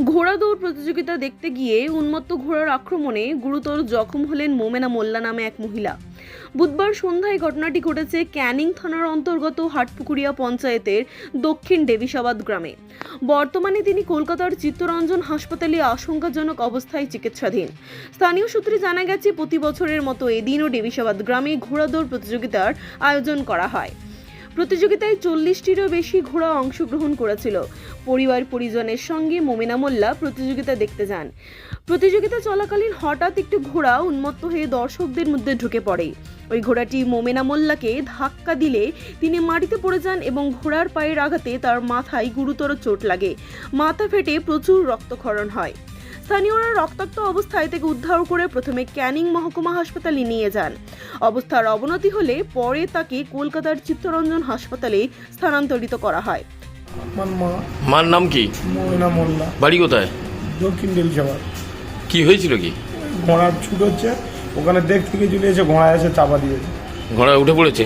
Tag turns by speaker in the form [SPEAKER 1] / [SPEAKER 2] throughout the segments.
[SPEAKER 1] ঘোড়া দৌড় প্রতিযোগিতা দেখতে গিয়ে উন্মত্ত ঘোড়ার আক্রমণে গুরুতর জখম হলেন মোমেনা মোল্লা নামে এক মহিলা। বুধবার সন্ধ্যায় ঘটনাটি ঘটেছে ক্যানিং থানার অন্তর্গত হাটপুকুরিয়া পঞ্চায়েতের দক্ষিণ দেবিসাবাদ গ্রামে। বর্তমানে তিনি কলকাতার চিত্তরঞ্জন হাসপাতালে আশঙ্কাজনক অবস্থায় চিকিৎসাধীন। স্থানীয় সূত্রে জানা গেছে, প্রতি বছরের মতো এদিনও দেবিসাবাদ গ্রামে ঘোড়া দৌড় প্রতিযোগিতার আয়োজন করা হয়। প্রতিযোগিতায় চল্লিশটিরও বেশি ঘোড়া অংশগ্রহণ করেছিল। পরিবার পরিজনের সঙ্গে মোমেনা মোল্লা প্রতিযোগিতা দেখতে যান। প্রতিযোগিতা চলাকালীন হঠাৎ একটি ঘোড়া উন্মত্ত হয়ে দর্শকদের মধ্যে ঢুকে পড়ে। ওই ঘোড়াটি মোমেনা মোল্লাকে ধাক্কা দিলে তিনি মাটিতে পড়ে যান এবং ঘোড়ার পায়ের আঘাতে তার মাথায় গুরুতর চোট লাগে। মাথা ফেটে প্রচুর রক্তক্ষরণ হয়। স্থানীয়রা রক্তাক্ত অবস্থায় থেকে উদ্ধার করে প্রথমে ক্যানিং মহকুমা হাসপাতালে নিয়ে যান। অবস্থার অবনতি হলে পরে তাকে কলকাতার চিত্তরঞ্জন হাসপাতালে স্থানান্তরিত করা হয়।
[SPEAKER 2] মার নাম কি?
[SPEAKER 3] ময়না মোল্লা।
[SPEAKER 2] বাড়ি কোথায়?
[SPEAKER 3] দক্ষিণ দিলশাবার
[SPEAKER 2] কি হয়েছিল কি?
[SPEAKER 3] ঘোড়া ছুট হচ্ছে ওখানে দেখতে গিয়ে চলে এসে ঘোড়া এসে চাপা দিয়েছে।
[SPEAKER 2] ঘোড়া উঠে পড়েছে?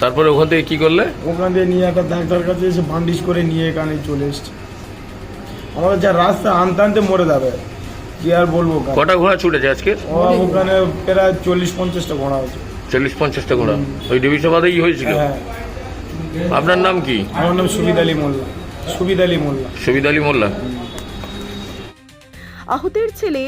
[SPEAKER 2] তারপরে ওখান থেকে কি করলে?
[SPEAKER 3] ওখান দিয়ে নিয়ে একটা ডাক্তার কাছে এসে বান্ডিজ করে নিয়ে এখানে চলে এসছে। আমাদের যা রাস্তা আনতে আনতে মরে যাবে। কি আর বলব?
[SPEAKER 2] কটা ঘোড়া ছুটেছে আজকে?
[SPEAKER 3] ওখানে প্রায় চল্লিশ পঞ্চাশটা ঘোড়া হচ্ছে
[SPEAKER 2] চল্লিশ পঞ্চাশটা ঘোড়া? ওই ডিভিশনবাদেই হয়েছিল?
[SPEAKER 3] হ্যাঁ।
[SPEAKER 2] আপনার নাম কি?
[SPEAKER 3] আমার নাম সুবিদ আলী মোল্লা। সুবিদ আলী মোল্লা।
[SPEAKER 2] সুবিদ আলী মোল্লা।
[SPEAKER 1] আহতের ছেলে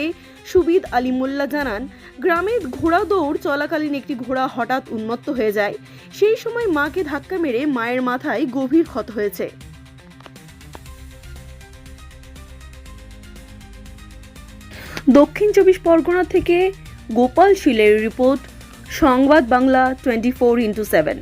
[SPEAKER 1] সুবিদ আলী মোল্লা জানান গ্রামে ঘোড়া দৌড় চলাকালীন একটি ঘোড়া হঠাৎ উন্মত্ত হয়ে যায়। সেই সময় মাকে ধাক্কা মেরে মায়ের মাথায় গভীর ক্ষত হয়েছে। দক্ষিণ চব্বিশ পরগনা থেকে গোপাল শিলের রিপোর্ট সংবাদ Bangla twenty four into seven.